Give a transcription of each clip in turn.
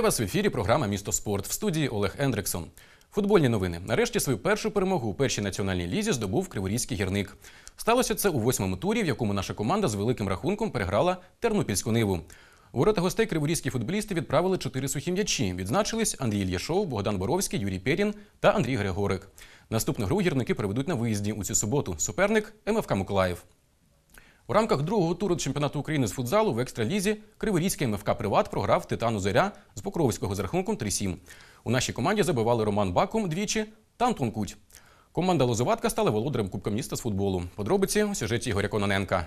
Вітаю вас в ефірі. Програма Місто Спорт в студії Олег Ендриксон. Футбольні новини. Нарешті свою першу перемогу у першій національній лізі здобув Криворізький гірник. Сталося це у восьмому турі, в якому наша команда з великим рахунком переграла Тернопільську ниву. Ворота гостей криворізькі футболісти відправили чотири сухі м'ячі. Відзначились Андрій Ільяшов, Богдан Боровський, Юрій Перін та Андрій Григорик. Наступну гру гірники проведуть на виїзді у цю суботу. Суперник МФК Миколаїв. У рамках другого туру чемпіонату України з футзалу в екстралізі Криворізький МФК Приват програв Титану Зоря з Покровського з рахунком 3-7. У нашій команді забивали Роман Бакум двічі та Антон Куть. Команда Лозоватка стала володарем Кубка міста з футболу. Подробиці у сюжеті Ігоря Кононенка.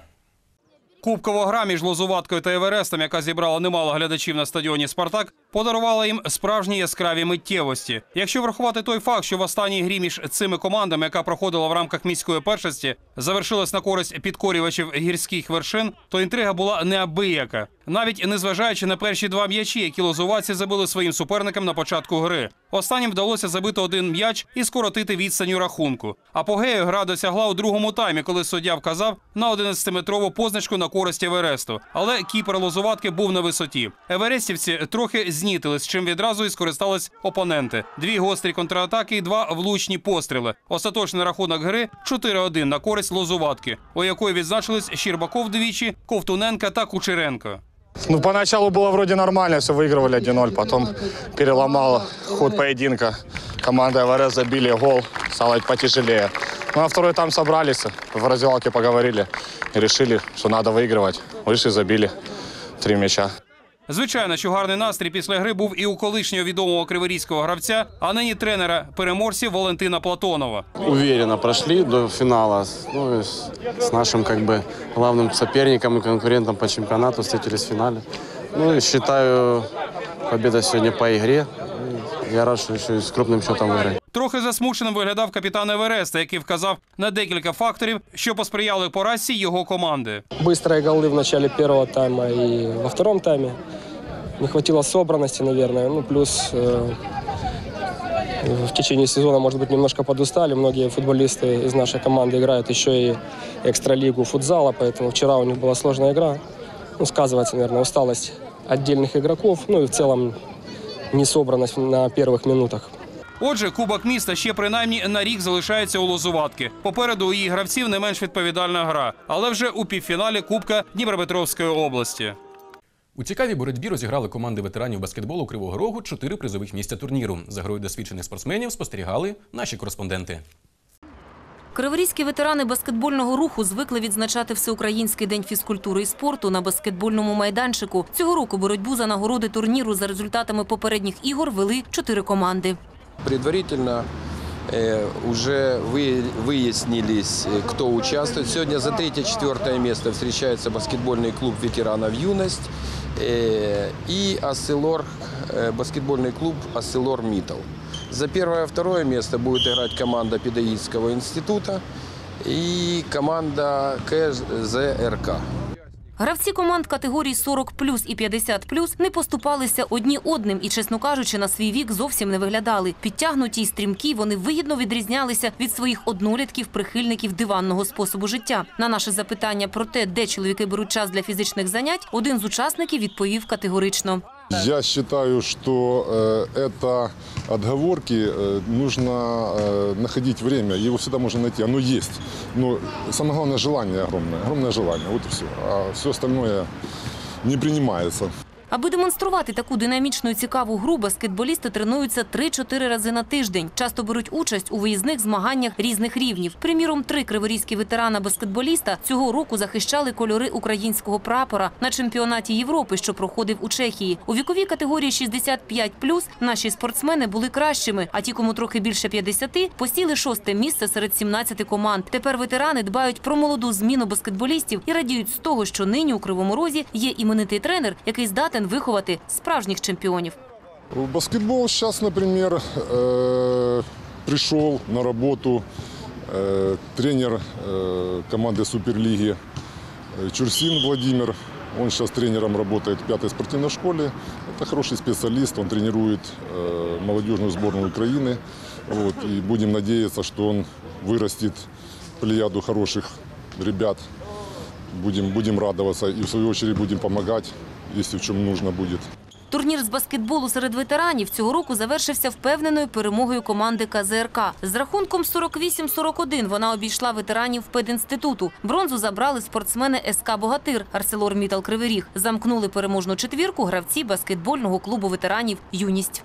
Кубкова гра між Лозуваткою та Еверестом, яка зібрала немало глядачів на стадіоні Спартак, подарувала їм справжні яскраві миттєвості. Якщо врахувати той факт, що в останній грі між цими командами, яка проходила в рамках міської першості, завершилась на користь підкорювачів гірських вершин, то інтрига була неабияка. Навіть незважаючи на перші два м'ячі, які лозуватці забили своїм суперникам на початку гри. Останнім вдалося забити один м'яч і скоротити відстань у рахунку. Апогею гра досягла у другому таймі, коли суддя вказав на 11-метрову позначку на користь Евересту. Але кіпер лозуватки був на висоті. Еверестівці трохи знітились, чим відразу і скористались опоненти. Дві гострі контратаки і два влучні постріли. Остаточний рахунок гри 4-1 на користь лозуватки, у якої відзначились Щербаков двічі, Ковтуненка та Кучеренко. Ну, поначалу было вроде нормально, все выигрывали 1-0, потом переломал ход поединка. Команда АВР забили гол, стало потяжелее. Ну, а второй там собрались, в раздевалке поговорили и решили, что надо выигрывать. Вышли, забили три мяча. Звичайно, що гарний настрій після гри був і у колишнього відомого криворізького гравця, а нині тренера переможців Валентина Платонова. уверенно прошли до финала. Ну, и с, с нашим как бы главным соперником и конкурентом по чемпионату встретились в финале. Ну и считаю, победа сегодня по игре. И Я рад, что еще и с крупным счетом выиграли. Трохи засмученим виглядав капітан Евереста, який вказав на декілька факторів, що посприяли поразці його команди. Быстрые голы в начале первого тайма и во втором тайме. Не хватило собранности, наверное. Ну, плюс э, в течение сезона, может быть, немножко подустали. Многие футболисты из нашей команды играют еще и экстралигу футзала, поэтому вчера у них была сложная игра. Ну, сказывается, наверное, усталость отдельных игроков, ну и в целом несобранность на первых минутах. Отже, кубок міста ще принаймні на рік залишається у лозуватки. Попереду у її гравців не менш відповідальна гра, але вже у півфіналі Кубка Дніпропетровської області. У цікавій боротьбі розіграли команди ветеранів баскетболу Кривого Рогу чотири призових місця турніру. За грою досвідчених спортсменів спостерігали наші кореспонденти. Криворізькі ветерани баскетбольного руху звикли відзначати Всеукраїнський день фізкультури і спорту на баскетбольному майданчику. Цього року боротьбу за нагороди турніру за результатами попередніх ігор вели чотири команди. Предварительно э, уже вы, выяснились, э, кто участвует. Сегодня за третье-четвертое место встречается баскетбольный клуб ветеранов «Юность» э, и Асселор, э, баскетбольный клуб «Асселор Митал». За первое и второе место будет играть команда педагогического института и команда КЗРК. Гравці команд категорій 40 і 50 не поступалися одні одним і, чесно кажучи, на свій вік зовсім не виглядали. Підтягнуті й стрімкі, вони вигідно відрізнялися від своїх однолітків, прихильників диванного способу життя. На наше запитання про те, де чоловіки беруть час для фізичних занять, один з учасників відповів категорично. Я считаю, что э, это отговорки, э, нужно э, находить время, его всегда можно найти, оно есть. Но самое главное желание огромное, огромное желание, вот и все. А все остальное не принимается. Аби демонструвати таку динамічну і цікаву гру, баскетболісти тренуються 3-4 рази на тиждень. Часто беруть участь у виїзних змаганнях різних рівнів. Приміром, три криворізькі ветерана баскетболіста цього року захищали кольори українського прапора на чемпіонаті Європи, що проходив у Чехії. У віковій категорії 65+, наші спортсмени були кращими, а ті, кому трохи більше 50, посіли шосте місце серед 17 команд. Тепер ветерани дбають про молоду зміну баскетболістів і радіють з того, що нині у Кривому Розі є іменитий тренер, який здатен виховати справжніх чемпіонів. В Баскетбол сейчас, например, э, пришел на работу э, тренер э, команды Суперлиги э, Чурсин Владимир. Он сейчас тренером работает в пятой спортивной школе. Это хороший специалист, он тренирует э, молодежную сборную Украины. Вот, и будем надеяться, что он вырастет плеяду хороших ребят. Будем, будем радоваться и в свою очередь будем помогать, если в чем нужно будет. Турнір з баскетболу серед ветеранів цього року завершився впевненою перемогою команди КЗРК. З рахунком 48-41 вона обійшла ветеранів пединституту. Бронзу забрали спортсмени СК «Богатир» Арселор Мітал Кривий. Замкнули переможну четвірку гравці баскетбольного клубу ветеранів Юність.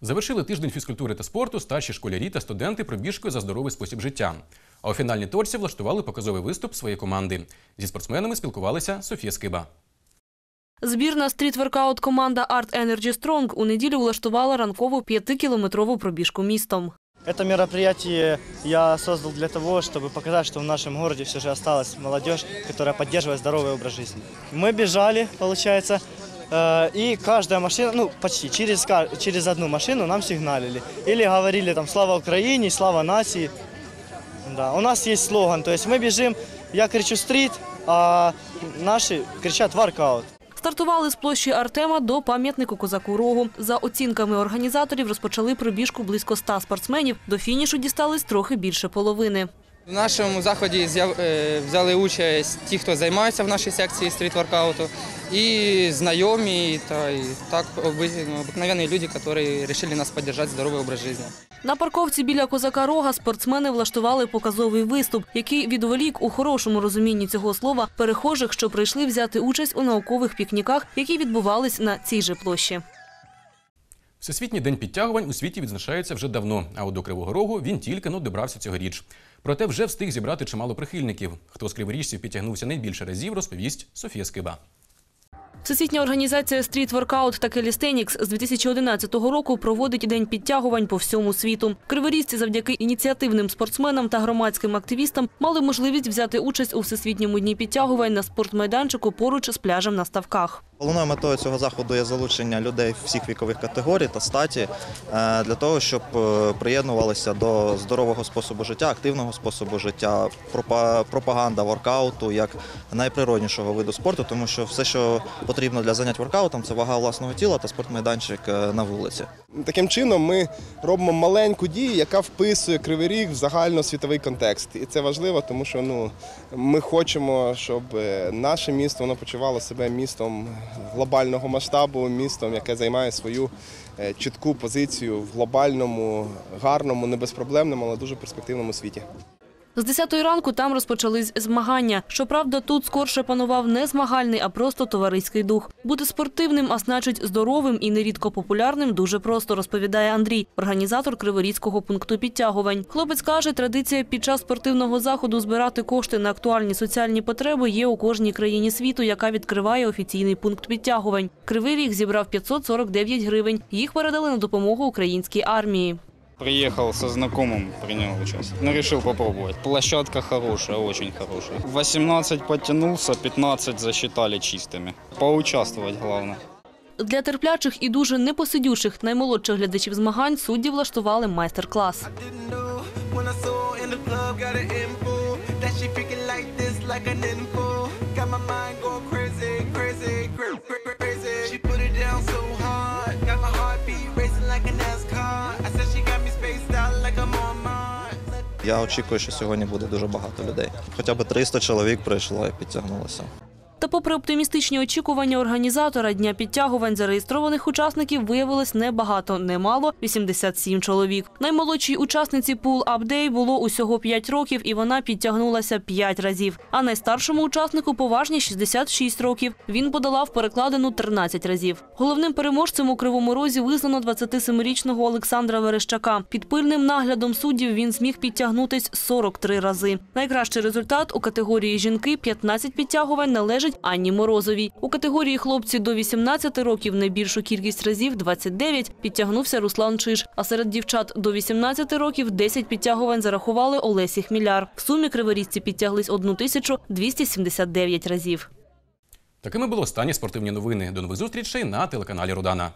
Завершили тиждень фізкультури та спорту старші школярі та студенти пробіжкою за здоровий спосіб життя. А у фінальній торці влаштували показовий виступ своєї команди. Зі спортсменами спілкувалася Софія Скиба. Збірна стрітворкаут команда Art Energy Strong у неділю влаштувала ранкову п'ятикілометрову пробіжку містом. Это мероприятие я создал для того, чтобы показать, что в нашем городе все же осталась молодежь, которая поддерживает здоровый образ жизни. Мы бежали, получается, э, и каждая машина, ну почти, через, через одну машину нам сигналили. Или говорили там «Слава Украине», «Слава нации». Да, у нас есть слоган, то есть мы бежим, я кричу «Стрит», а наши кричат «Воркаут». Стартували з площі Артема до пам'ятнику козаку Рогу. За оцінками організаторів, розпочали пробіжку близько ста спортсменів. До фінішу дістались трохи більше половини. В нашому заході е, взяли участь ті, хто займається в нашій секції стріт-воркауту, і знайомі, та і так оби- обикновенні люди, які вирішили нас підтримати здоровий образ життя. На парковці біля козака Рога спортсмени влаштували показовий виступ, який відволік у хорошому розумінні цього слова перехожих, що прийшли взяти участь у наукових пікніках, які відбувались на цій же площі. Всесвітній день підтягувань у світі відзначається вже давно, а от до Кривого Рогу він тільки но добрався цьогоріч. Проте вже встиг зібрати чимало прихильників. Хто з криворіжців підтягнувся найбільше разів, розповість Софія Скиба. Всесвітня організація Street Workout та Calisthenics з 2011 року проводить день підтягувань по всьому світу. Криворізці завдяки ініціативним спортсменам та громадським активістам мали можливість взяти участь у всесвітньому дні підтягувань на спортмайданчику поруч з пляжем на ставках. Головною метою цього заходу є залучення людей всіх вікових категорій та статі е, для того, щоб е, приєднувалися до здорового способу життя, активного способу життя, пропа- пропаганда воркауту як найприроднішого виду спорту, тому що все, що потрібно для занять воркаутом, це вага власного тіла та спортмайданчик е, на вулиці. Таким чином ми робимо маленьку дію, яка вписує Кривий Ріг в загальносвітовий контекст. І це важливо, тому що ну, ми хочемо, щоб наше місто воно почувало себе містом глобального масштабу, містом, яке займає свою е, чітку позицію в глобальному, гарному, не безпроблемному, але дуже перспективному світі. З 10 ранку там розпочались змагання. Щоправда, тут скорше панував не змагальний, а просто товариський дух. Бути спортивним, а значить здоровим і нерідко популярним дуже просто, розповідає Андрій, організатор Криворізького пункту підтягувань. Хлопець каже, традиція під час спортивного заходу збирати кошти на актуальні соціальні потреби є у кожній країні світу, яка відкриває офіційний пункт підтягувань. Кривий ріг зібрав 549 гривень. Їх передали на допомогу українській армії. Приехал со знакомым, принял участие. Ну, решил попробовать. Площадка хорошая, очень хорошая. 18 подтянулся, 15 засчитали чистыми. Поучаствовать главное. Для терплячих і дуже непосидючих наймолодших глядачів змагань судді влаштували майстер-клас. Got an info that she freaking like this, like an info. Got my mind going crazy, crazy, Я очікую, що сьогодні буде дуже багато людей. Хоча б 300 чоловік прийшло і підтягнулося. Попри оптимістичні очікування організатора дня підтягувань зареєстрованих учасників виявилось небагато, немало 87 чоловік. Наймолодшій учасниці Up Day було усього 5 років, і вона підтягнулася 5 разів. А найстаршому учаснику поважні 66 років. Він подолав перекладину 13 разів. Головним переможцем у Кривому Розі визнано 27-річного Олександра Верещака. Під пильним наглядом суддів він зміг підтягнутись 43 рази. Найкращий результат у категорії жінки 15 підтягувань належить Анні Морозовій. У категорії хлопці до 18 років найбільшу кількість разів 29 підтягнувся Руслан Чиж. А серед дівчат до 18 років 10 підтягувань зарахували Олесі Хміляр. В сумі криворізці підтяглись 1279 разів. Такими були останні спортивні новини. До нових зустрічей на телеканалі Рудана.